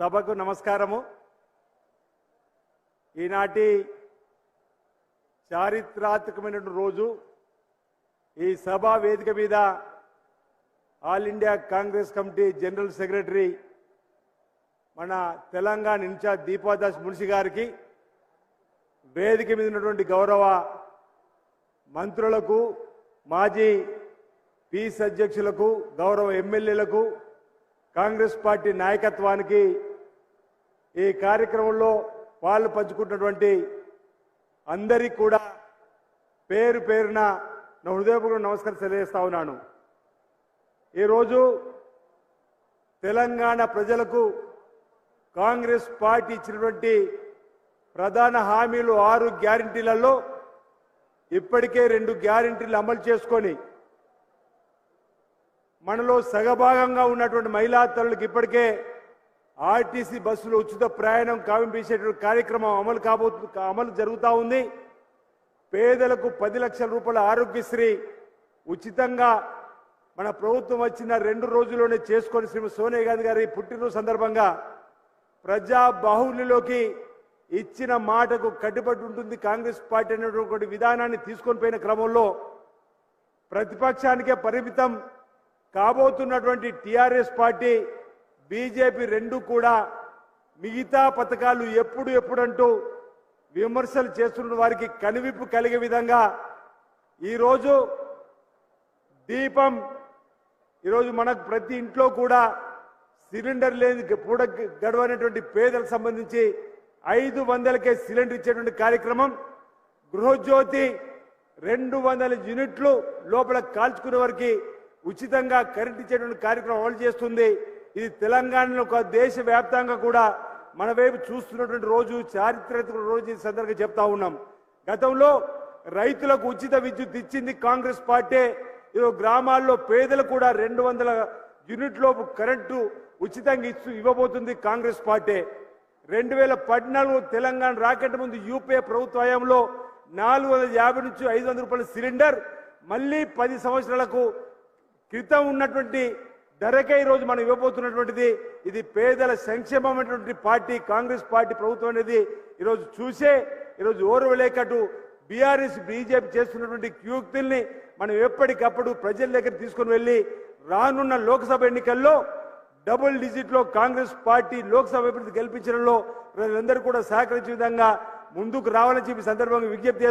సభకు నమస్కారము. ఈనాటి చారిత్రాత్మకమైన రోజు ఈ సభా వేదిక మీద All India Congress committee general secretary మన తెలంగాణ ఇన్ఛార్జ్ దీపాదాస్ మున్షి గారికి వేదిక మీద ఉన్నటువంటి గౌరవ మంత్రులకు మాజీ పీస్ అధ్యక్షులకు గౌరవ ఎమ్మెల్యేలకు కాంగ్రెస్ పార్టీ నాయకత్వానికి ఈ కార్యక్రమంలో పాలు పంచుకుంటున్నటువంటి అందరికీ కూడా పేరు పేరున నా హృదయపూర్వక నమస్కారం తెలియజేస్తా ఉన్నాను. ఈరోజు తెలంగాణ ప్రజలకు కాంగ్రెస్ పార్టీ ఇచ్చినటువంటి ప్రధాన హామీలు ఆరు గ్యారంటీలలో ఇప్పటికే రెండు గ్యారంటీలు అమలు చేసుకొని మనలో సగభాగంగా ఉన్నటువంటి మహిళా తల్లులకు ఇప్పటికే ఆర్టీసీ బస్సులో ఉచిత ప్రయాణం కావింపేసేటువంటి కార్యక్రమం అమలు కాబోతు అమలు జరుగుతూ ఉంది. పేదలకు పది లక్షల రూపాయల ఆరోగ్యశ్రీ ఉచితంగా మన ప్రభుత్వం వచ్చిన రెండు రోజుల్లోనే చేసుకొని శ్రీమతి సోనియా గాంధీ గారి పుట్టినరోజు సందర్భంగా ప్రజా బాహుళ్యలోకి ఇచ్చిన మాటకు కట్టుబడి ఉంటుంది కాంగ్రెస్ పార్టీ అనేటువంటి విధానాన్ని తీసుకొని పోయిన క్రమంలో ప్రతిపక్షానికే పరిమితం కాబోతున్నటువంటి టిఆర్ఎస్ పార్టీ బీజేపీ రెండు కూడా మిగతా పథకాలు ఎప్పుడు ఎప్పుడంటూ విమర్శలు చేస్తున్న వారికి కనువిప్పు కలిగే విధంగా ఈరోజు దీపం ఈరోజు మనకు ప్రతి ఇంట్లో కూడా సిలిండర్ లేని పూడ గడవనేటువంటి పేదలకు సంబంధించి ఐదు వందలకే సిలిండర్ ఇచ్చేటువంటి కార్యక్రమం గృహజ్యోతి రెండు వందల యూనిట్లు లోపల కాల్చుకునే వారికి ఉచితంగా కరెంట్ ఇచ్చేటువంటి కార్యక్రమం అమలు చేస్తుంది. ఇది తెలంగాణలో ఒక దేశ వ్యాప్తంగా కూడా మన వైపు చూస్తున్నటువంటి రోజు చారిత్రక రోజు ఈ సందర్భంగా చెప్తా ఉన్నాం. గతంలో రైతులకు ఉచిత విద్యుత్ ఇచ్చింది కాంగ్రెస్ పార్టీ. ఈరోజు గ్రామాల్లో పేదలు కూడా రెండు వందల యూనిట్ లోపు కరెంటు ఉచితంగా ఇచ్చు ఇవ్వబోతుంది కాంగ్రెస్ పార్టీ. రెండు వేల పద్నాలుగు తెలంగాణ రాకెట్ ముందు యూపీఏ ప్రభుత్వ హయాంలో నాలుగు వందల యాభై నుంచి ఐదు వందల రూపాయల సిలిండర్ మళ్ళీ పది సంవత్సరాలకు క్రితం ఉన్నటువంటి ధరకే ఈరోజు మనం ఇవ్వబోతున్నటువంటిది. ఇది పేదల సంక్షేమమైనటువంటి పార్టీ కాంగ్రెస్ పార్టీ ప్రభుత్వం అనేది ఈరోజు చూసే ఈరోజు ఓర్వలేకటు బీఆర్ఎస్ బీజేపీ చేస్తున్నటువంటి క్యూక్తుల్ని మనం ఎప్పటికప్పుడు ప్రజల దగ్గర తీసుకొని వెళ్ళి రానున్న లోక్సభ ఎన్నికల్లో డబుల్ డిజిట్లో కాంగ్రెస్ పార్టీ లోక్సభ అభివృద్ధి గెలిపించడంలో ప్రజలందరూ కూడా సహకరించే విధంగా ముందుకు రావాలని చెప్పి సందర్భంగా విజ్ఞప్తి